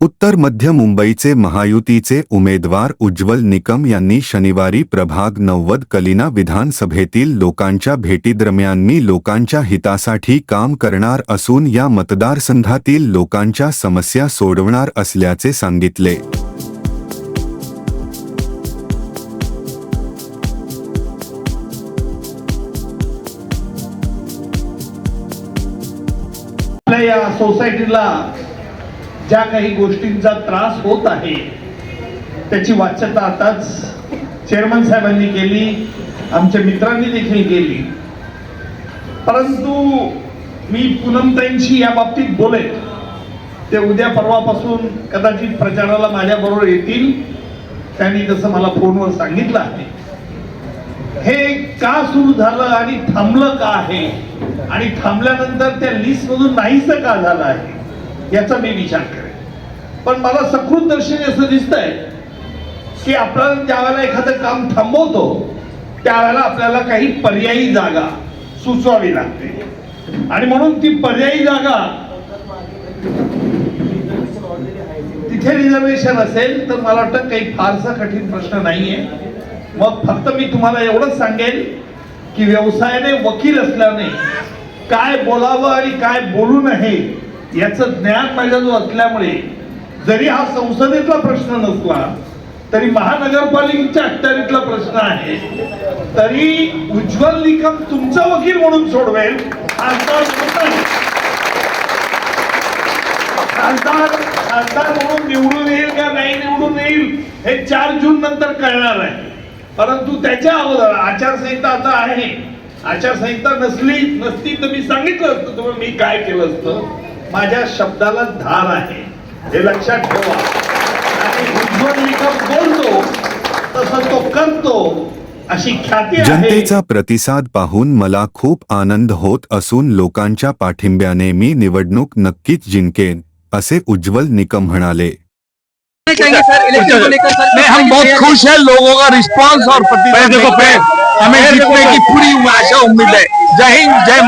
उत्तर मध्य मुंबईचे महायुतीचे उमेदवार उज्ज्वल निकम यांनी शनिवारी प्रभाग नव्वद कलिना विधानसभेतील लोकांच्या भेटीदरम्यान मी लोकांच्या हितासाठी काम करणार असून या मतदारसंघातील लोकांच्या समस्या सोडवणार असल्याचे सांगितले. या सोसायटीला ज्या काही गोष्टींचा त्रास होत आहे त्याची वाच्यता आताच चेअरमन साहेबांनी केली आमच्या मित्रांनी देखील केली. परंतु मी पूनमताईंशी या बाबतीत बोलेन. ते उद्या परवापासून कदाचित प्रचाराला माझ्याबरोबर येतील. त्यांनी तसं मला फोनवर सांगितलं आहे. हे का सुरू झालं आणि थांबलं का आहे? आणि थांबल्यानंतर त्या लिस्टमधून नाहीसं नाहीच का झालं आहे? याचा मी विचार करेन. पण मला सकृत दर्शनी असं दिसतंय की आपण ज्यावेळेला एखादं काम थांबवतो त्यावेळेला आपल्याला काही पर्यायी जागा सुचवावी लागते. आणि म्हणून ती पर्यायी जागा तिथे रिझर्वेशन असेल तर मला वाटतं काही फारसा कठीण प्रश्न नाहीये. मग फक्त मी तुम्हाला एवढंच सांगेन की व्यवसायाने वकील असल्याने काय बोलावं आणि काय बोलू नये याचं ज्ञान माझ्याजवळ असल्यामुळे जरी हा संसदेतला प्रश्न नसला तरी महानगरपालिकेच्या अखत्यारीतला प्रश्न आहे. तरी उज्ज्वल निकम तुमचा वकील म्हणून सोडवेल खासदार खासदार खासदार म्हणून निवडून येईल का नाही निवडून येईल हे चार जून नंतर कळणार आहे परंतु त्याच्या अगोदर आचारसंहिता आता आहे. आचारसंहिता नसली नसती तर मी सांगितलं असतं तुम्ही मी काय केलं असतं? माझ्या शब्दाला धार आहे. हे लक्षात ठेवा. बोलतो तसं तो करतो अशी ख्याती आहे. जनतेचा प्रतिसाद पाहून मला खूप आनंद होत असून लोकांच्या पाठिंब्याने मी निवडणूक नक्कीच जिंकेन असे उज्ज्वल निकम म्हणाले. नहीं हम बहुत खुश हैं लोगों का रिस्पांस और प्रतिक्रिया देखो हमें जीतने की पूरी आशा उम्मीद है। जय हिंद जय